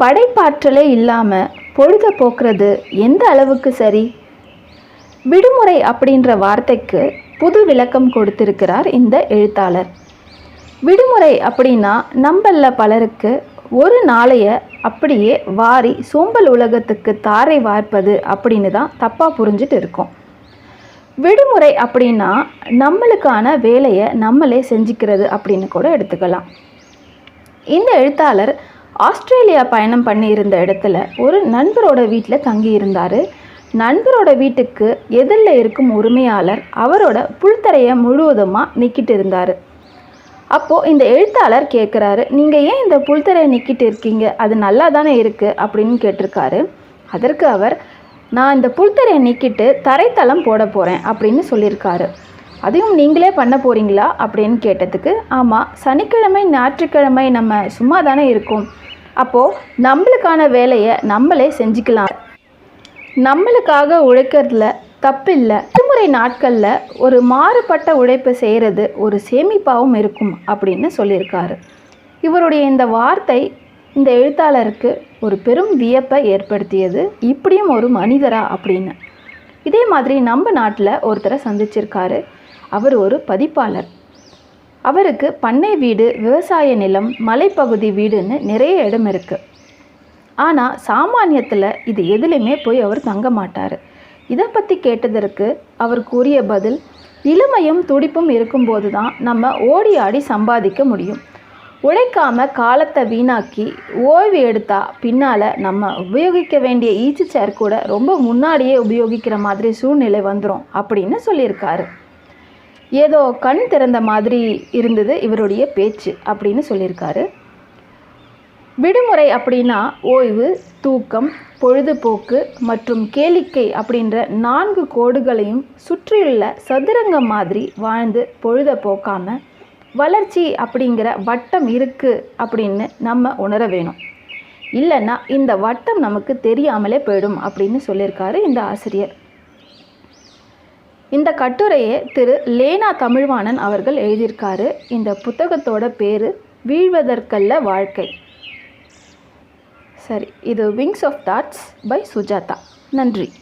படைப்பாற்றலே இல்லாமல் பொழுத போக்குறது எந்த அளவுக்கு சரி? விடுமுறை அப்படின்ற வார்த்தைக்கு புது விளக்கம் கொடுத்திருக்கிறார் இந்த எழுத்தாளர். விடுமுறை அப்படின்னா நம்மள பலருக்கு ஒரு நாளைய அப்படியே வாரி சோம்பல் உலகத்துக்கு தாரை வார்ப்பது அப்படின்னு தான் தப்பாக புரிஞ்சிட்டு இருக்கோம். விடுமுறை அப்படின்னா நம்மளுக்கான வேலையை நம்மளே செஞ்சுக்கிறது அப்படின்னு கூட எடுத்துக்கலாம். இந்த எழுத்தாளர் ஆஸ்திரேலியா பயணம் பண்ணியிருந்த இடத்துல ஒரு நண்பரோட வீட்டில் தங்கி இருந்தார் நண்பரோட வீட்டுக்கு எதிரில் இருக்கும் உரிமையாளர் அவரோட புல்தரையை முழுவதுமாக நிற்கிட்டு இருந்தார். அப்போது இந்த எழுத்தாளர் கேட்குறாரு நீங்கள் ஏன் இந்த புல்தரையை நிற்கிட்டு இருக்கீங்க? அது நல்லா தானே இருக்குது அப்படின்னு கேட்டிருக்காரு. அதற்கு அவர் நான் இந்த புல்தரையை நீக்கிட்டு தரைத்தளம் போட போகிறேன் அப்படின்னு சொல்லியிருக்காரு. அதையும் நீங்களே பண்ண போகிறீங்களா அப்படின்னு கேட்டதுக்கு ஆமாம் சனிக்கிழமை ஞாயிற்றுக்கிழமை நம்ம சும்மா தானே இருக்கும். அப்போது நம்மளுக்கான வேலையை நம்மளே செஞ்சுக்கலாம். நம்மளுக்காக உழைக்கிறதுல தப்பில்லை. விடுமுறை நாட்களில் ஒரு மாறுபட்ட உழைப்பை செய்கிறது ஒரு சேமிப்பாகவும் இருக்கும் அப்படின்னு சொல்லியிருக்காரு. இவருடைய இந்த வார்த்தை இந்த எழுத்தாளருக்கு ஒரு பெரும் வியப்பை ஏற்படுத்தியது. இப்படியும் ஒரு மனிதரா அப்படின்னு. இதே மாதிரி நம்ம நாட்டில் ஒருத்தரை சந்திச்சிருக்காரு. அவர் ஒரு பதிப்பாளர். அவருக்கு பண்ணை வீடு விவசாய நிலம் மலைப்பகுதி வீடுன்னு நிறைய இடம் இருக்குது ஆனால் சாமானியத்தில் இது எதுலையுமே போய் அவர் தங்க மாட்டார். இதை பற்றி கேட்டதற்கு அவர் கூறிய பதில் இளமையும் துடிப்பும் இருக்கும்போது தான் நம்ம ஓடி ஆடி சம்பாதிக்க முடியும். உழைக்காமல் காலத்தை வீணாக்கி ஓய்வு எடுத்தா பின்னால் நம்ம உபயோகிக்க வேண்டிய ஈச்சு சேர் கூட ரொம்ப முன்னாடியே உபயோகிக்கிற மாதிரி சூழ்நிலை வந்துடும் அப்படின்னு சொல்லியிருக்காரு. ஏதோ கண் திறந்த மாதிரி இருந்தது இவருடைய பேச்சு அப்படின்னு சொல்லியிருக்காரு. விடுமுறை அப்படின்னா ஓய்வு தூக்கம் பொழுதுபோக்கு மற்றும் கேளிக்கை அப்படின்ற நான்கு கோடுகளையும் சுற்றியுள்ள சதுரங்கம் மாதிரி வாழ்ந்து பொழுத போக்காமல் வளர்ச்சி அப்படிங்கிற வட்டம் இருக்குது அப்படின்னு நம்ம உணர வேணும். இல்லைன்னா இந்த வட்டம் நமக்கு தெரியாமலே போயிடும் அப்படின்னு சொல்லியிருக்காரு இந்த ஆசிரியர். இந்த கட்டுரையை திரு லேனா தமிழ்வாணன் அவர்கள் எழுதியிருக்காரு. இந்த புத்தகத்தோட பேர் வீழ்வதற்கல்ல வாழ்க்கை. சரி இது wings of thoughts by Sujatha. நன்றி.